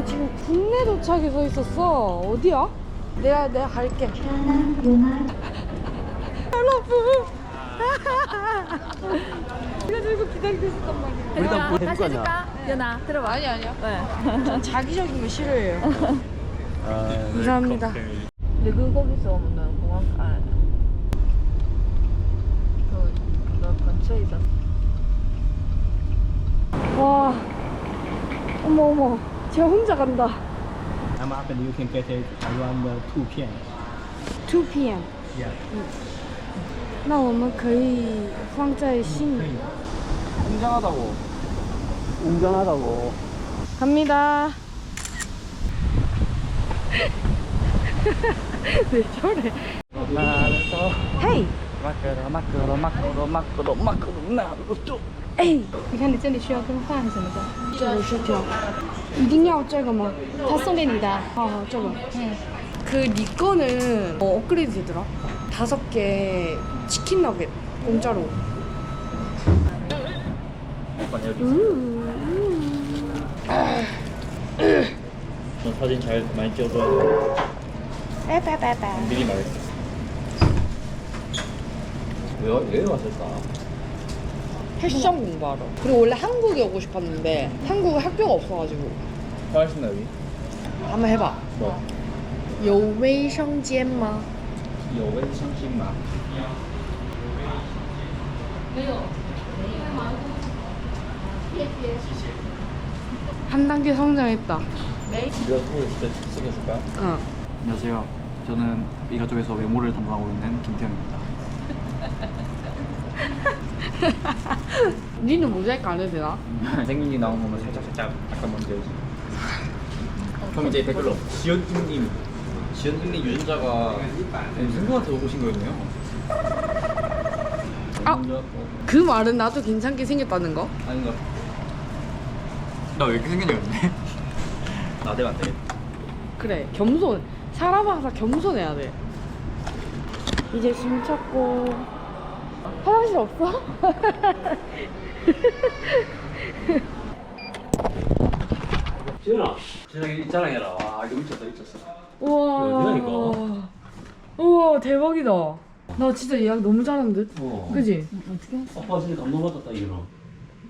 나 지금 국내 도착에 서 있었어. 어디야? 내가 내가 갈게. 여러분. 내가 지금 기다리고 있었단 말이야. 우리가 뭐 다시 해줄까? 연아 들어봐 아니 아니요. 네. 전 자기적인 거 싫어해요. 아, 네, 감사합니다. 근데 그 거기서 오는 공항 아, 그너 근처에 있었어 와. 어머 어머. 제가 혼자 간다. I'm up and you can get it around the 2 p.m. 2 p.m. Yeah. 那我们可以放在信 웅장하다고. 웅장하다고. 갑니다. 왜 저래? 나서 嘿， 마크로 마크로 마크로 마크로 마크로 나루토. 哎，你看你这里需要更换什么的这个是条， 능력 어쩌고 뭐 다성겐이다. 어 어쩌고. 네. 그 니꺼는 뭐 업그레이드 되더라? 다섯 개 치킨 너겟 공짜로. 음. 너 사진 잘 많이 찍어줘. 빠빠빠빠 미리 말했어. 왜, 왜 왔을까? 패션 공부하러. 그리고 원래 한국에 오고 싶었는데 한국에 학교가 없어가지고 훨씬 여기. 한번 해봐. 뭐? 有卫生间吗?有卫生巾吗？ 한 단계 성장했다. 이거 또 진짜 찍어줄까? 응. 안녕하세요. 저는 이가족에서 외모를 담당하고 있는 김태형입니다. 니는 모자이크 안 해도 되나? 생긴이 나온 거면 살짝 살짝 약간 먼저지. 그럼 이제 댓글로 지연님님, 지연님님 유전자가 승부한테 오신 거였네요. 아! 먼저, 그 말은 나도 괜찮게 생겼다는 거? 아닌가? 나왜 이렇게 생겼냐 나대면 안 되겠다. 그래 겸손 사람 항상 겸손해야 돼 이제 숨 찾고 화장실 없어? 지현아, 지현이 자랑해라. 와, 이거 미쳤다, 미쳤어. 우와 이거? 우와 대박이다 나 진짜 예약 너무 잘한 듯 어. 그지? 아빠 진짜 감동받았다, 이거.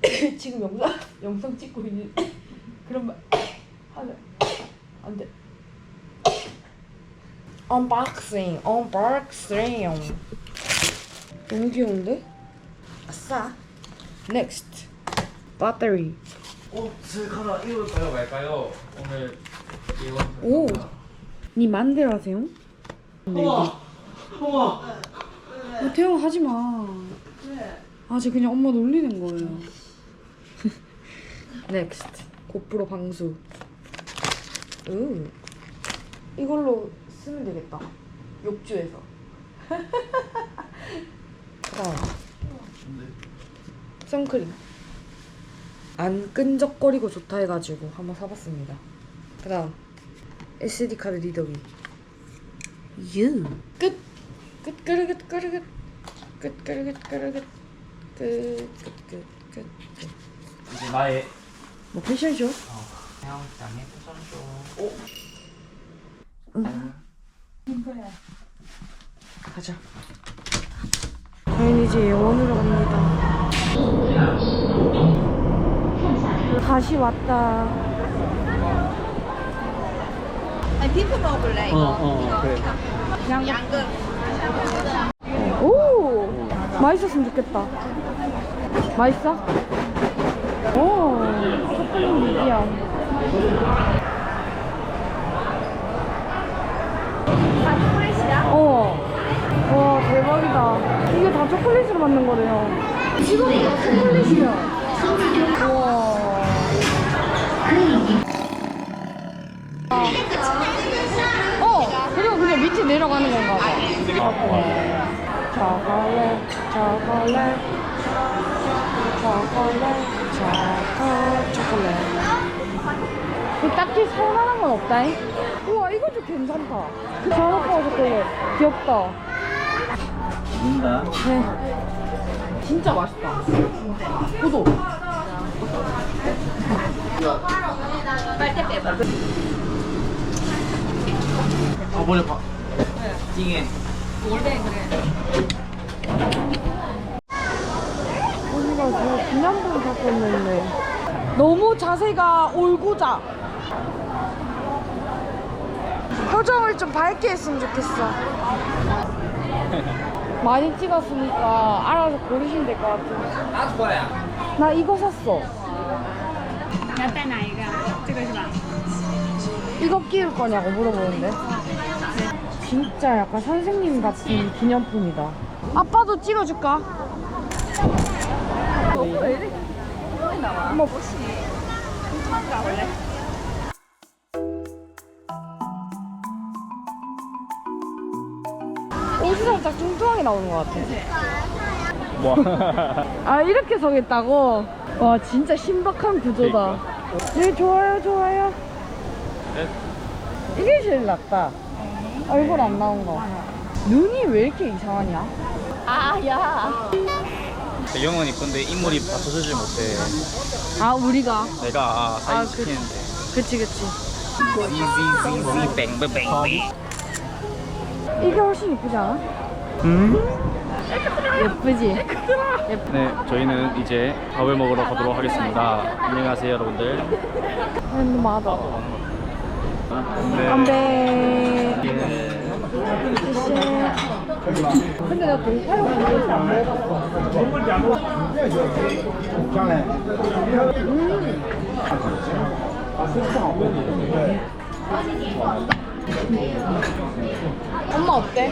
지금 영상 영상 찍고 있는 그런 말 하면 안돼 언박싱 언박싱 너무 귀여운데? 아싸 넥스트 배터리 어, 슬카라 입을까요, 말까요? 오늘 예원. 오! 니 맘대로 하세요? 어머! 어머! 어, 태영 하지 마. 아, 쟤 그냥 엄마 놀리는 거예요. 넥스트. 고프로 방수. 우. 이걸로 쓰면 되겠다. 욕조에서. 어. 선크림. 안 끈적거리고 좋다 해가지고 한번 사봤습니다. 그 다음 SD 카드 리더기. 유. 끝! 끝, 끄르긋, 끄르긋. 끝, 끄르긋, 끄르긋. 끝, 끝, 끝, 끝. 끝. 이제 나의 뭐 패션쇼? 어. 그냥 양의 패션쇼. 오. 응. 음. 가자. 저희는 이제 예원으로 갑니다. 다시 왔다. 어, 어, 그래. 오! 맛있었으면 좋겠다. 맛있어? 오! 초콜릿 미디엄. 어. 와, 대박이다. 이게 다 초콜릿으로 만든 거래요. 지금이 다 초콜릿이야. 우와. 어, 그리고 그냥 밑에 내려가는 건가 봐. 초콜릿, 초콜릿, 초콜릿, 초콜릿, 초콜릿. 그 딱히 살만한 건 없다잉? 우와, 이거 좀 괜찮다. 그 초콜릿 초콜릿. 귀엽다. 민다. 네. 진짜 맛있다. 고소. 아 뭐냐 봐 찡해 우리가 저 기념품 샀었는데 너무 자세가 올고자 표정을 좀 밝게 했으면 좋겠어 많이 찍었으니까 알아서 고르시면 될 것 같아 나 이거 샀어 你要带哪一个？这个是吧？ 이거 끼울 거냐고 물어보는데 진짜 약간 선생님 같은 기념품이다 아빠도 찍어줄까? 어머 옷이 살짝 뚱뚱하게 나오는 것 같아. 뭐? 아 이렇게 서겠다고? 와 진짜 신박한 구조다. 네 좋아요 좋아요. 이게 제일 낫다. 얼굴 안 나온 거. 눈이 왜 이렇게 이상하냐? 배경은 이쁜데 인물이 받쳐주질 못해. 아 우리가? 내가 아, 그- 시키는데. 그치 그치. 징징징징 뱅뱅뱅뱅 이게 훨씬 이쁘지 않아? 음? 예쁘지? 네 저희는 이제 밥을 먹으러 가도록 하겠습니다 안녕하세요 여러분들 음, 맞아 네. 건배 근데 나 동파육 안 먹어봤어 엄마 어때?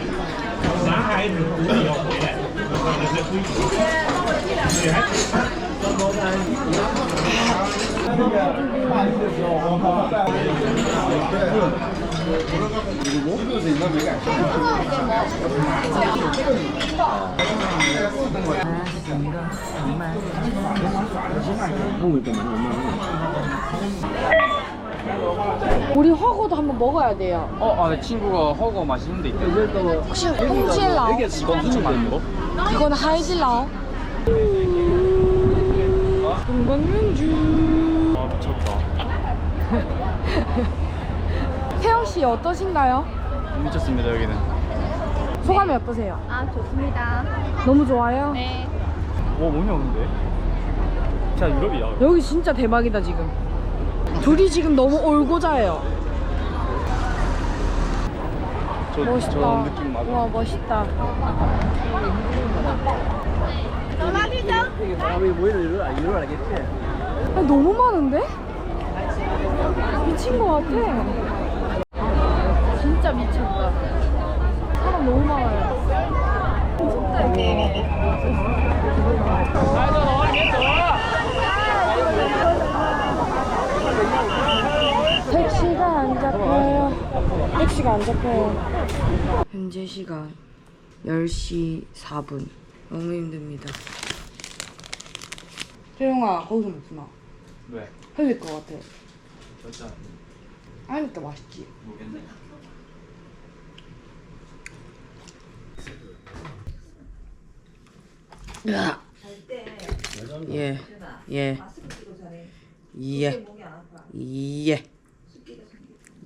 우리 허거도 한번 먹어야 돼요 어, 아, 내 친구가 허거 맛있는 데 있대. 혹시 홍지엘라오? 이건 엄청 많은 거? 이건 하이질라오 동방명주 아, 미쳤다. 태영 씨 어떠신가요? 미쳤습니다, 여기는. 소감이 어떠세요? 아 좋습니다. 너무 좋아요? 네. 와, 뭐냐, 근데? 진짜 유럽이야. 여기 진짜 대박이다 지금 둘이 지금 너무 올고자예요. 저, 멋있다. 저런 느낌 맞아. 와 멋있다. 아, 너무 많은데? 미친 것 같아. 진짜 미쳤다. 사람 너무 많아요. 택시가 안 잡혀요. 택시가 안 잡혀요. 현재 시간 10시 4분. 너무 힘듭니다. 태용아, 거기서 먹지 마. 왜? 흘릴 것 같아. 진짜 하니까 맛있지. 모르겠네. 으아. 예. 예. 예. 예.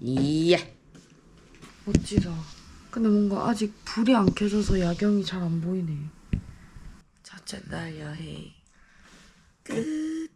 예. 멋지다. 근데 뭔가 아직 불이 안 켜져서 야경이 잘 안 보이네요. 첫째 날 여행 끝.